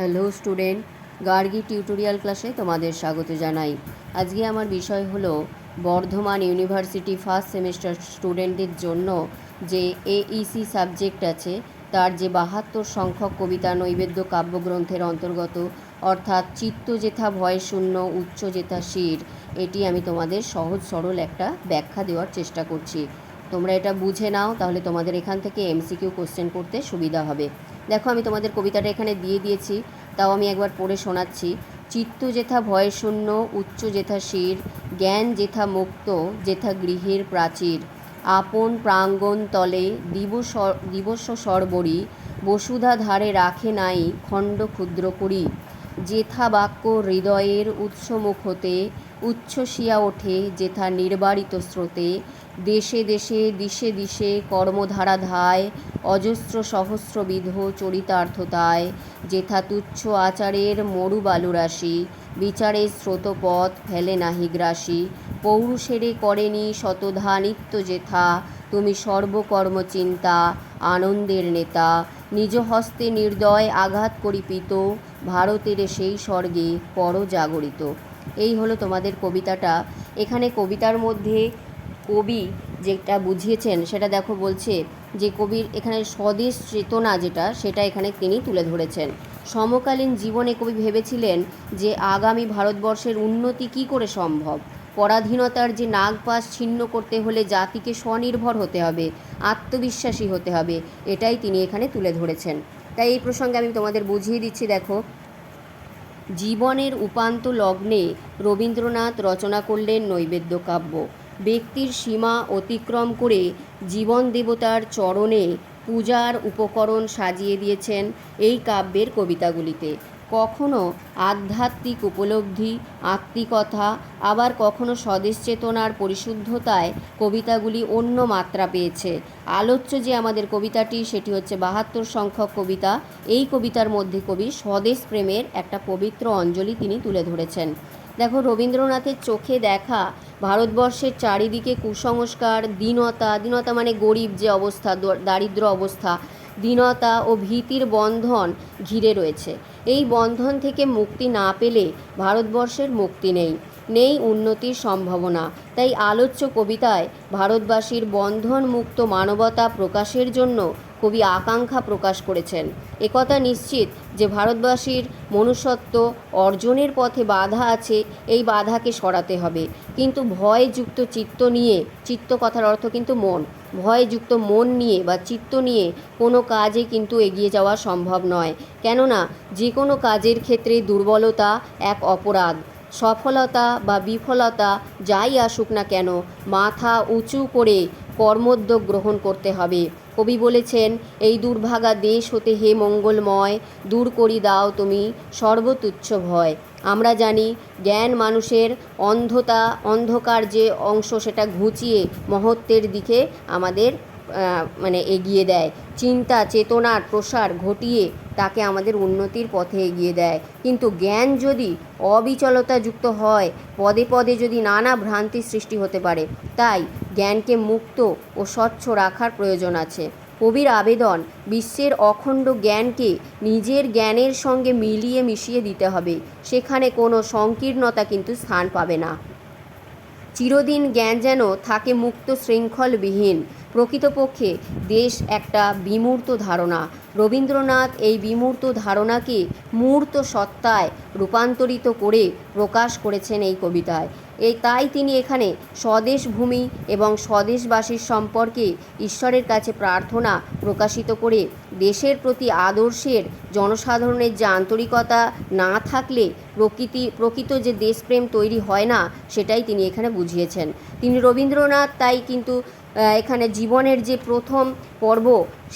Hello student Gargi tutorial ক্লাসে তোমাদের স্বাগত জানাই। আজকে আমার বিষয় হলো বর্ধমান ইউনিভার্সিটি ফার্স্ট সেমিস্টার স্টুডেন্টদের জন্য যে এইসি সাবজেক্ট আছে, তার যে বাহাত্তর সংখ্যক কবিতা নৈবেদ্য কাব্যগ্রন্থের অন্তর্গত, অর্থাৎ চিত্ত যেথা ভয়শূন্য উচ্চ যেথা শির, এটি আমি তোমাদের সহজ সরল একটা ব্যাখ্যা দেওয়ার চেষ্টা করছি। তোমরা এটা বুঝে নাও, তাহলে তোমাদের এখান থেকে এমসিকিউ কোশ্চেন করতে সুবিধা হবে। দেখো, আমি তোমাদের কবিতাটা এখানে দিয়ে দিয়েছি, তাও আমি একবার পড়ে শোনাচ্ছি। চিত্ত যেথা ভয়শূন্য উচ্চ যেথা শির, জ্ঞান যেথা মুক্ত, যেথা গৃহের প্রাচীর। আপন প্রাঙ্গণ তলে দিবস দিবস সর্বরী, বসুধা ধারে রাখে নাই খণ্ড ক্ষুদ্র করি। যেথা বাক্য হৃদয়ের উৎসমুখ হতে উচ্ছ্বসিয়া ওঠে যেথা নির্বারিত স্রোতে দেশে দেশে, দিশে দিশে কর্মধারা ধায় অজস্র সহস্রবিধ চরিতার্থতায় যেথা তুচ্ছ আচারের মরু বালুরাশি বিচারের স্রোতপথ ফেলে নাহি গ্রাসী পৌরুষেরে করেনি শতধা নিত্য যেথা, তুমি সর্বকর্ম চিন্তা আনন্দের নেতা, নিজ হস্তে নির্দয় আঘাত করিপিত, ভারতের সেই স্বর্গে পরজাগরিত। এই হলো তোমাদের কবিতাটা। এখানে কবিতার মধ্যে কবি যেটা বুঝিয়েছেন, সেটা দেখো বলছে যে কবির এখানে স্বদেশ চেতনা যেটা, সেটা এখানে তিনি তুলে ধরেছেন। সমকালীন জীবনে কবি ভেবেছিলেন যে আগামী ভারতবর্ষের উন্নতি কি করে সম্ভব? পরাধীনতার যে নাগপাশ ছিন্ন করতে হলে জাতিকে স্বনির্ভর হতে হবে, আত্মবিশ্বাসী হতে হবে, এটাই তিনি এখানে তুলে ধরেছেন। তাই এই প্রসঙ্গে আমি তোমাদের বুঝিয়ে দিচ্ছি, দেখো, জীবনের উপান্ত লগ্নে রবীন্দ্রনাথ রচনা করলেন নৈবেদ্য কাব্য। ব্যক্তির সীমা অতিক্রম করে জীবন দেবতার চরণে পূজার উপকরণ সাজিয়ে দিয়েছেন এই কাব্যের কবিতাগুলিতে। কখনো আধ্যাত্মিক উপলব্ধি, আত্মিকতা, আবার কখনো স্বদেশ চেতনার পরিশুদ্ধতায় কবিতাগুলি অন্য মাত্রা পেয়েছে। আলোচ্য যে আমাদের কবিতাটি, সেটি হচ্ছে বাহাত্তর সংখ্যক কবিতা। এই কবিতার মধ্যে কবি স্বদেশ প্রেমের একটা পবিত্র অঞ্জলি তিনি তুলে ধরেছেন। দেখো, রবীন্দ্রনাথের চোখে দেখা ভারতবর্ষের চারিদিকে কুসংস্কার, দীনতা দীনতা মানে গরিব যে অবস্থা দারিদ্র অবস্থা, দীনতা ও ভীতির বন্ধন ঘিরে রয়েছে। এই বন্ধন থেকে মুক্তি না পেলে ভারতবর্ষের মুক্তি নেই নেই উন্নতির সম্ভাবনা। তাই আলোচ্য কবিতায় ভারতবাসীর বন্ধন মুক্ত মানবতা প্রকাশের জন্য কবি আকাঙ্ক্ষা প্রকাশ করেছেন। একথা নিশ্চিত যে ভারতবাসীর মনুষ্যত্ব অর্জনের পথে বাধা আছে, এই বাধাকে সরাতে হবে। কিন্তু ভয়যুক্ত চিত্ত নিয়ে, চিত্ত কথার অর্থ কিন্তু মন। ভয়যুক্ত মন নিয়ে বা চিত্ত নিয়ে কোনো কাজে কিন্তু এগিয়ে যাওয়া সম্ভব নয়। কেননা, যে কোনো কাজের ক্ষেত্রে দুর্বলতা এক অপরাধ। সফলতা বা বিফলতা যাই আসুক না কেন, মাথা উঁচু করে কর্মোদ্যোগ গ্রহণ করতে হবে। কবি বলেছেন, এই দুর্ভাগা দেশ হতে হে মঙ্গলময়, দূর করি দাও তুমি সর্বতুচ্ছ ভয়। আমরা জানি, জ্ঞান মানুষের অন্ধতা, অন্ধকার যে অংশ সেটা ঘুচিয়ে মহত্বের দিকে আমাদের মানে এগিয়ে দেয়। চিন্তা, চেতনার প্রসার ঘটিয়ে তাকে আমাদের উন্নতির পথে এগিয়ে দেয়। কিন্তু জ্ঞান যদি অবিচলতাযুক্ত হয়, পদে পদে যদি নানা ভ্রান্তির সৃষ্টি হতে পারে, তাই জ্ঞানকে মুক্ত ও স্বচ্ছ রাখার প্রয়োজন আছে। কবির আবেদন, বিশ্বের অখণ্ড জ্ঞানকে নিজের জ্ঞানের সঙ্গে মিলিয়ে মিশিয়ে দিতে হবে। সেখানে কোনো সংকীর্ণতা কিন্তু স্থান পাবে না। চিরদিন জ্ঞান যেন থাকে মুক্ত শৃঙ্খলবিহীন। প্রকৃতপক্ষে দেশ একটা বিমূর্ত ধারণা। রবীন্দ্রনাথ এই বিমূর্ত ধারণাকে মূর্ত সত্তায় রূপান্তরিত করে প্রকাশ করেছেন এই কবিতায়। এই তাই তিনি এখানে স্বদেশ ভূমি এবং স্বদেশবাসীর সম্পর্কে ঈশ্বরের কাছে প্রার্থনা প্রকাশিত করে দেশের প্রতি আদর্শের, জনসাধারণের যে আন্তরিকতা না থাকলে প্রকৃতি, প্রকৃত যে দেশপ্রেম তৈরি হয় না, সেটাই তিনি এখানে বুঝিয়েছেন। তিনি রবীন্দ্রনাথ, তাই কিন্তু এখানে জীবনের যে প্রথম পর্ব,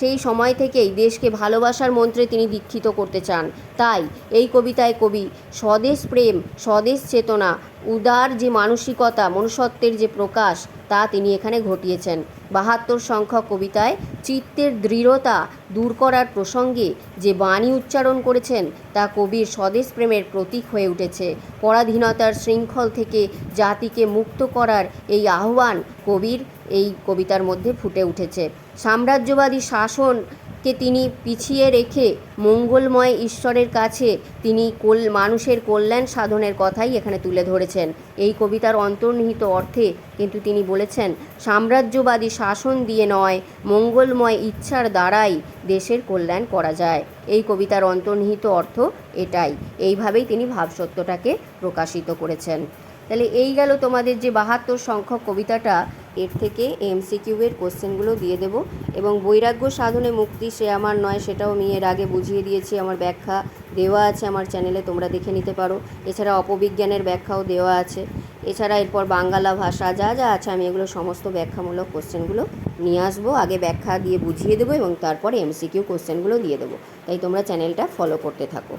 সেই সময় থেকেই দেশকে ভালোবাসার মন্ত্রে তিনি দীক্ষিত করতে চান। তাই এই কবিতায় কবি স্বদেশ প্রেম, স্বদেশ চেতনা, উদার যে মানসিকতা, মনুষ্যত্বের যে প্রকাশ, তা তিনি এখানে ঘটিয়েছেন। বাহাত্তর সংখ্যক কবিতায় চিত্তের দৃঢ়তা দূর করার প্রসঙ্গে যে বাণী উচ্চারণ করেছেন, তা কবির স্বদেশ প্রেমের প্রতীক হয়ে উঠেছে। পরাধীনতার শৃঙ্খল থেকে জাতিকে মুক্ত করার এই আহ্বান কবির এই কবিতার মধ্যে ফুটে উঠেছে। সাম্রাজ্যবাদী শাসন কে তিনি পিছিয়ে রেখে মঙ্গলময় ঈশ্বরের কাছে তিনি কোল, মানুষের কল্যাণ সাধনের কথাই এখানে তুলে ধরেছেন। এই কবিতার অন্তর্নিহিত অর্থে কিন্তু তিনি বলেছেন, সাম্রাজ্যবাদী শাসন দিয়ে নয়, মঙ্গলময় ইচ্ছার দ্বারাই দেশের কল্যাণ করা যায়। এই কবিতার অন্তর্নিহিত অর্থ এটাই। এইভাবেই তিনি ভাবসত্যটাকে প্রকাশিত করেছেন। তাহলে এই গেল তোমাদের যে বাহাত্তর সংখ্যক কবিতাটা এর থেকে এমসিকিউ এর কোশ্চেনগুলো দিয়ে দেবো। এবং বৈরাগ্য সাধনে মুক্তি সে আমার নয়, সেটাও আমি এর আগে বুঝিয়ে দিয়েছি, আমার ব্যাখ্যা দেওয়া আছে আমার চ্যানেলে, তোমরা দেখে নিতে পারো। এছাড়া অপবিজ্ঞানের ব্যাখ্যাও দেওয়া আছে। এছাড়া এরপর বাংলা ভাষা যা যা আছে, আমি এগুলো সমস্ত ব্যাখ্যামূলক কোশ্চেনগুলো নিয়ে আসব। আগে ব্যাখ্যা দিয়ে বুঝিয়ে দেবো এবং তারপরে এমসিকিউ কোশ্চেনগুলো দিয়ে দেবো। তাই তোমরা চ্যানেলটা ফলো করতে থাকো।